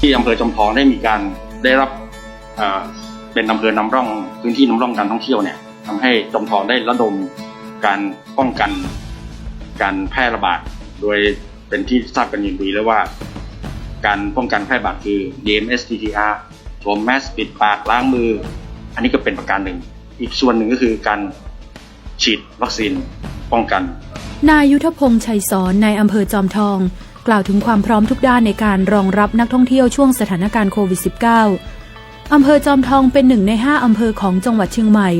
ที่อำเภอจอมทองได้มีการได้รับเป็นอำเภอนำร่องพื้นที่นำร่องการท่องเที่ยวเนี่ยทำให้จอมทองได้ระดมการป้องกัน การแพร่ระบาด โดยเป็นที่ทราบกันอย่างดีแล้วว่า การป้องกันแพร่ระบาดคือ DMS TTR สวมแมสปิดปากล้างมือ อันนี้ก็เป็นประการหนึ่ง อีกส่วนหนึ่งก็คือการฉีดวัคซีนป้องกัน นายยุทธพงษ์ชัยสอนในอำเภอจอมทอง กล่าวถึงความพร้อมทุกด้านในการรองรับนักท่องเที่ยวช่วงสถานการณ์โควิด -19 อำเภอจอมทองเป็นหนึ่งใน 5 อำเภอของจังหวัดเชียงใหม่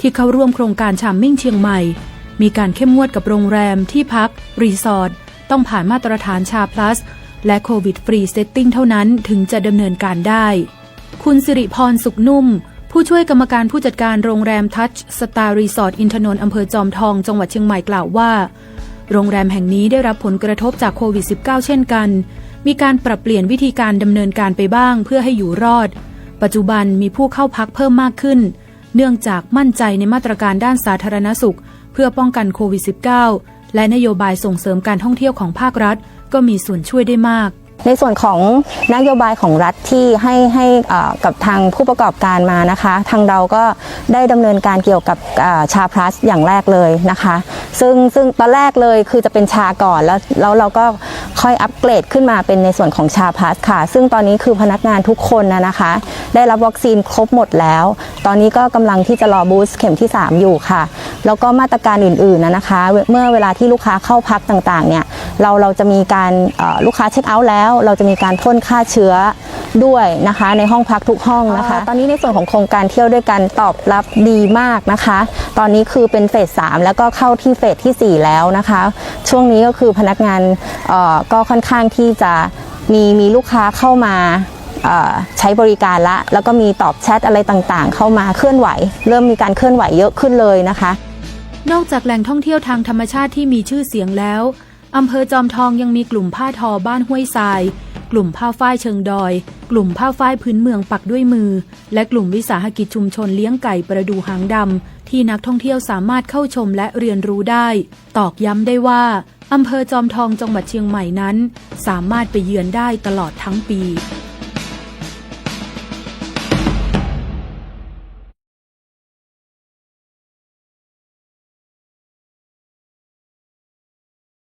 ที่เข้าร่วมโครงการชามมิ่งเชียงใหม่ มีการเข้มงวดกับโรงแรมที่พัก รีสอร์ทต้องผ่านมาตรฐานชาพลัส และโควิดฟรีเซตติ้งเท่านั้นถึงจะดำเนินการได้ คุณสิริพรสุขนุ่ม ผู้ช่วยกรรมการผู้จัดการโรงแรมทัชสตาร์รีสอร์ทอินทนนท์อำเภอจอมทองจังหวัดเชียงใหม่กล่าวว่า โรงแรมแห่งนี้ได้รับผลกระทบจากโควิด -19 เช่นกัน มีการปรับเปลี่ยนวิธีการดำเนินการไปบ้างเพื่อให้อยู่รอด ปัจจุบันมีผู้เข้าพักเพิ่มมากขึ้น เนื่องจากมั่นใจในมาตรการด้านสาธารณสุข เพื่อป้องกันโควิด -19 และนโยบายส่งเสริมการท่องเที่ยวของภาครัฐ ก็มีส่วนช่วยได้มาก ในส่วนของนโยบายของรัฐที่ให้ให้กับทางผู้ประกอบการมานะคะ ทางเราก็ได้ดำเนินการเกี่ยวกับชาพลัสอย่างแรกเลยนะคะ ซึ่งซึ่งตอนแรกเลยคือจะเป็นชาก่อนแล้วแล้วเราก็ค่อยอัปเกรดขึ้นมาเป็นในส่วนของชาพลัสค่ะ ซึ่งตอนนี้คือพนักงานทุกคนนะนะคะ ได้รับวัคซีนครบหมดแล้ว ตอนนี้ก็กำลังที่จะรอบูสต์เข็มที่ 3 อยู่ค่ะ แล้วก็มาตรการอื่นๆนะนะคะ เมื่อเวลาที่ลูกค้าเข้าพักต่างๆเนี่ย เราเราจะมีการเอ่อลูกค้าเช็คเอาท์แล้ว เราจะมีการพ่นฆ่าเชื้อด้วยนะคะ ในห้องพักทุกห้องนะคะ ตอนนี้ในส่วนของโครงการเที่ยวด้วยกันตอบรับดีมากนะคะ ตอนนี้คือเป็นเฟส3แล้วก็เข้าที่เฟสทีสี่ 4 แล้วนะคะ ช่วงนี้ก็คือพนักงานเอ่อก็ค่อนข้างที่จะมีมีลูกค้าเข้ามาเอ่อใช้บริการละ แล้วก็มีตอบแชทอะไรต่างๆ เข้ามาเคลื่อนไหว เริ่มมีการเคลื่อนไหวเยอะขึ้นเลยนะคะ นอกจากแหล่งท่องเที่ยวทางธรรมชาติที่มีชื่อเสียงแล้ว อำเภอจอมทองยังมีกลุ่มผ้าทอบ้านห้วยทราย กลุ่มผ้าฝ้ายเชิงดอย กลุ่มผ้าฝ้ายพื้นเมืองปักด้วยมือ และกลุ่มวิสาหกิจชุมชนเลี้ยงไก่ประดูหางดำที่นักท่องเที่ยวสามารถเข้าชมและเรียนรู้ได้ ตอกย้ำได้ว่าอำเภอจอมทองจังหวัดเชียงใหม่นั้น สามารถไปเยือนได้ตลอดทั้งปี